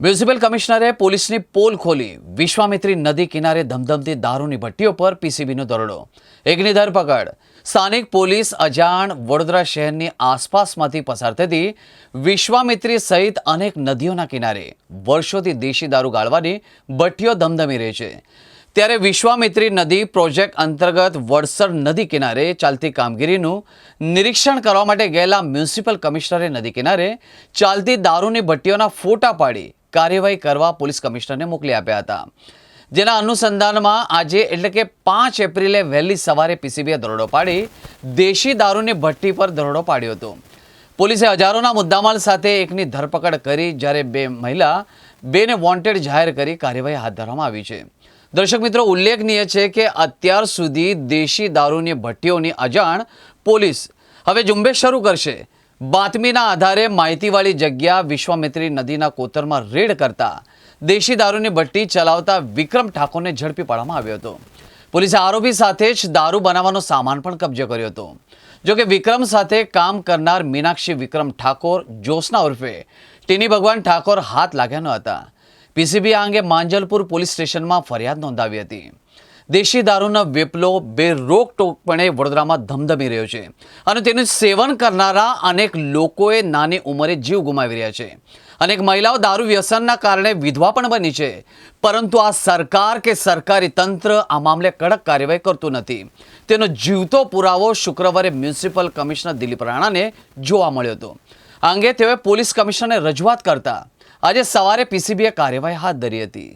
Municipal કમિશનરે પોલીસની pole ખોલી વિશ્વામિત્રી નદી કિનારે ધમધમતી દારૂની ભટ્ટીઓ પર પીસીબીનો દરોડો. એકની ધરપકડ. સ્થાનિક પોલીસ અજાણ વડોદરા શહેરની આસપાસમાંથી પસાર થતી વિશ્વામિત્રી સહિત અનેક નદીઓના કિનારે વર્ષોથી દેશી દારૂ ગાળવાની ભઠ્ઠીઓ ધમધમી રહી છે. ત્યારે વિશ્વામિત્રી નદી પ્રોજેક્ટ અંતર્ગત વડસર નદી કિનારે ચાલતી કામગીરીનું નિરીક્ષણ કરવા માટે ગયેલા મ્યુનિસિપલ કમિશનરે નદી કિનારે ચાલતી દારૂની ભટ્ટીઓના ફોટા પાડી કાર્યવાહી કરવા પોલીસ કમિશનરને મોકલી આપ્યા હતા. જેના અનુસંધાનમાં આજે એટલે કે પાંચ એપ્રિલે વહેલી સવારે પીસીબીએ દરોડો પાડી દેશી દારૂની ભટ્ટી પર દરોડો પાડ્યો હતો. પોલીસે હજારોના મુદ્દામાલ સાથે એકની ધરપકડ કરી જ્યારે બે મહિલા બેને વોન્ટેડ જાહેર કરી કાર્યવાહી હાથ ધરવામાં આવી છે. દર્શક મિત્રો, ઉલ્લેખનીય છે કે અત્યાર સુધી દેશી દારૂની ભટ્ટીઓની અજાણ પોલીસ હવે ઝુંબેશ શરૂ કરશે. બાતમીના આધારે માહિતીવાળી જગ્યા વિશ્વામિત્રી નદીના કોતરમાં રેડ કરતા દેશી દારૂની ભટ્ટી ચલાવતા વિક્રમ ઠાકોરને ઝડપી પાડવામાં આવ્યો હતો. પોલીસે આરોપી સાથે જ દારૂ બનાવવાનો સામાન પણ કબજે કર્યો હતો. જો કે વિક્રમ સાથે કામ કરનાર મીનાક્ષી વિક્રમ ઠાકોર જોશના ઉર્ફે ટીની ભગવાન ઠાકોર હાથ લાગ્યા ન હતા. પીસીબી આ અંગે માંજલપુર પોલીસ સ્ટેશનમાં ફરિયાદ નોંધાવી હતી. દેશી દારૂનો વેપલો બે રોકટોકપણે વડોદરામાં ધમધમી રહ્યો છે અને તેનું સેવન કરનારા અનેક લોકોએ નાની ઉંમરે જીવ ગુમાવી રહ્યા છે. અનેક મહિલાઓ દારૂ વ્યસનના કારણે વિધવા પણ બની છે. પરંતુ આ સરકાર કે સરકારી તંત્ર આ મામલે કડક કાર્યવાહી કરતું નથી. તેનો જીવતો પુરાવો શુક્રવારે મ્યુનિસિપલ કમિશનર દિલીપ રાણાને જોવા મળ્યો હતો. આ અંગે તેઓએ પોલીસ કમિશનરને રજૂઆત કરતા આજે સવારે પીસીબીએ કાર્યવાહી હાથ ધરી હતી.